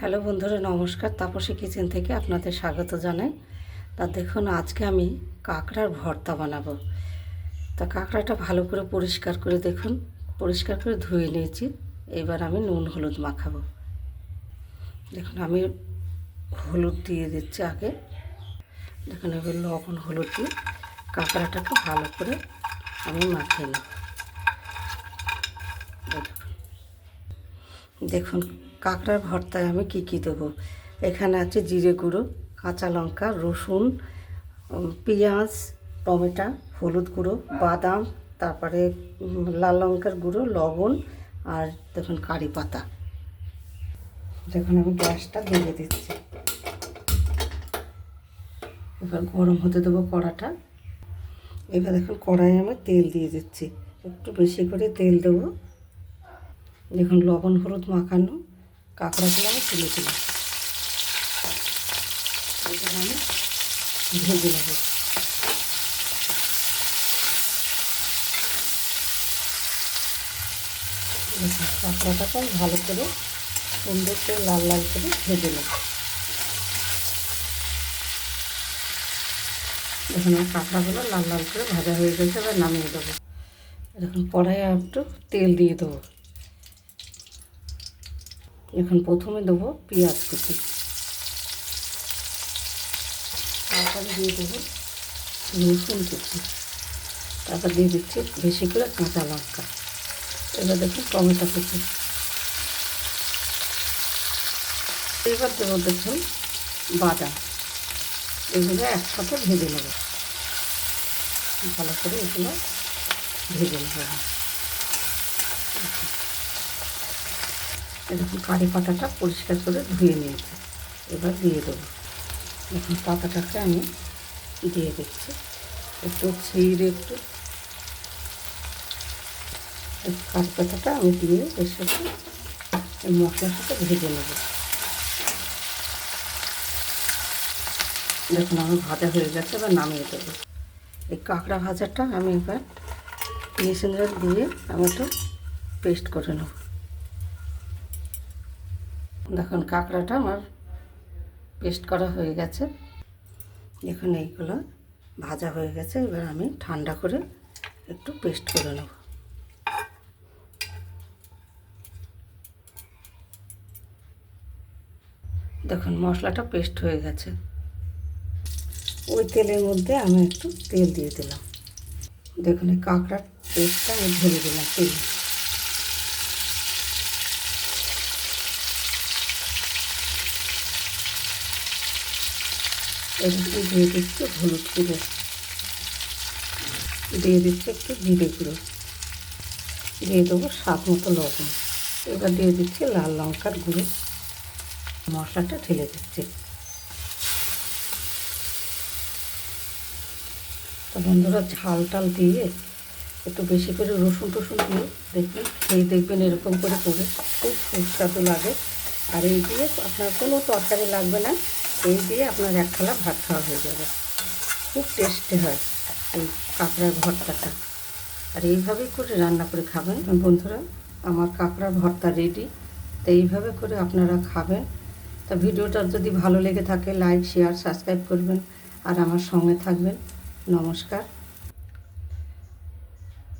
Hello বন্ধুরা, নমস্কার। Tapasi kitchen থেকে আপনাদের স্বাগত জানাই। তা দেখুন, আজকে আমি কাঁকড়ার ভর্তা বানাবো। তা কাঁকড়াটা ভালো করে পরিষ্কার করে দেখুন। পরিষ্কার করে ধুয়ে নিয়েছি। এবার আমি নুন হলুদ মাখাবো। দেখুন, আমি হলুদ দিয়ে দিচ্ছি আগে। দেখুন, এবার লবণ হলুদ দিয়ে কাঁকড়াটাকে ভালো করে আমি মাখিয়ে নেব। দেখুন। কাঁকড়ার ভর্তায় আমি কি কি দেবো? এখানে আছে জিরে গুঁড়ো, কাঁচা লঙ্কা, রসুন পেঁয়াজ, টমেটো, হলুদ গুঁড়ো, বাদাম, তারপরে লাল লঙ্কার গুঁড়ো, লবণ আর দেখুন কারি পাতা। দেখুন আমি গ্যাসটা দিয়ে দিচ্ছি। এবার গরম হতে দেবো কড়াটা। এবার দেখুন কড়াইয়ে আমি তেল দিয়ে দিচ্ছি। একটু বেশি করে তেল দেবো। দেখুন লবণ হলুদ মাখানো। কাঁকড়াগুলো আমি তুলে এবার আমি ভেজে নেব। কাঁকড়াটাকে আমি ভালো করে সুন্দর করে লাল লাল করে ভেজে নেব। দেখুন, আমার কাঁকড়াগুলো লাল লাল করে ভাজা হয়ে গেছে, এবার নামিয়ে দেবো। দেখুন কড়াইয়ে একটু তেল দিয়ে দেবো। এখন প্রথমে দেবো পেঁয়াজ কুচি। তারপরে দিয়ে দেবো রসুন কুচি। তারপর দিয়ে দিচ্ছি বেশি করে কাঁচা লঙ্কা। এবার দেখুন টমেটো কুচি। এবার দেবো দেখুন বাদাম। এগুলো একসাথে ভেজে নেব। ভালো করে এগুলো ভেজে নেব। এরকম কারি পাতাটা পরিষ্কার করে ধুয়ে নিয়েছি। এবার দিয়ে দেবো। এখন পাতাটাকে আমি দিয়ে দিচ্ছি। একটু ছিঁড়ে একটু। কারি পাতাটা আমি দিয়ে এর সাথে এই মশলার সাথে ভেজে নেব। দেখুন, আমার ভাজা হয়ে গেছে, এবার নামিয়ে দেবো। এই কাঁকড়া ভাজাটা আমি এবার মেশিনে দিয়ে আমি একটু পেস্ট করে নেব। দেখুন, কাঁকড়াটা আমার পেস্ট করা হয়ে গেছে। দেখুন, এইগুলো ভাজা হয়ে গেছে। এবার আমি ঠান্ডা করে একটু পেস্ট করে নেব। দেখুন, মশলাটা পেস্ট হয়ে গেছে। ওই তেলের মধ্যে আমি একটু তেল দিয়ে দিলাম। দেখুন, এই কাঁকড়ার পেস্টটা আমি ঢেলে দিলাম তেলে। এদিকে দিয়ে দিচ্ছি, হলুদ গুঁড়ো। দিয়ে দিচ্ছি একটু জিরে গুঁড়ো। দিয়ে দেবো স্বাদ মতো লবণ। এবার দিয়ে দিচ্ছি লাল লঙ্কার গুঁড়ো। মশলাটা ঢেলে দিচ্ছি। তো বন্ধুরা, ঝাল টাল দিয়ে একটু বেশি করে রসুন টসুন দিয়ে দেখবেন, খেয়ে দেখবেন এরকম করে করে খুব সুস্বাদু লাগে। আর এই দিয়ে আপনার কোনো তরকারি লাগবে না। এই দিয়ে আপনার এক থালা ভাত খাওয়া হয়ে যাবে। খুব টেস্টি হয় এই কাঁকড়ার ভর্তাটা। আর এইভাবে করে রান্না করে খাবেন। বন্ধুরা, আমার কাঁকড়ার ভর্তা রেডি তো এইভাবে করে আপনারা খাবেন। তা ভিডিওটা যদি ভালো লেগে থাকে লাইক শেয়ার সাবস্ক্রাইব করবেন। আর আমার সঙ্গে থাকবেন। নমস্কার।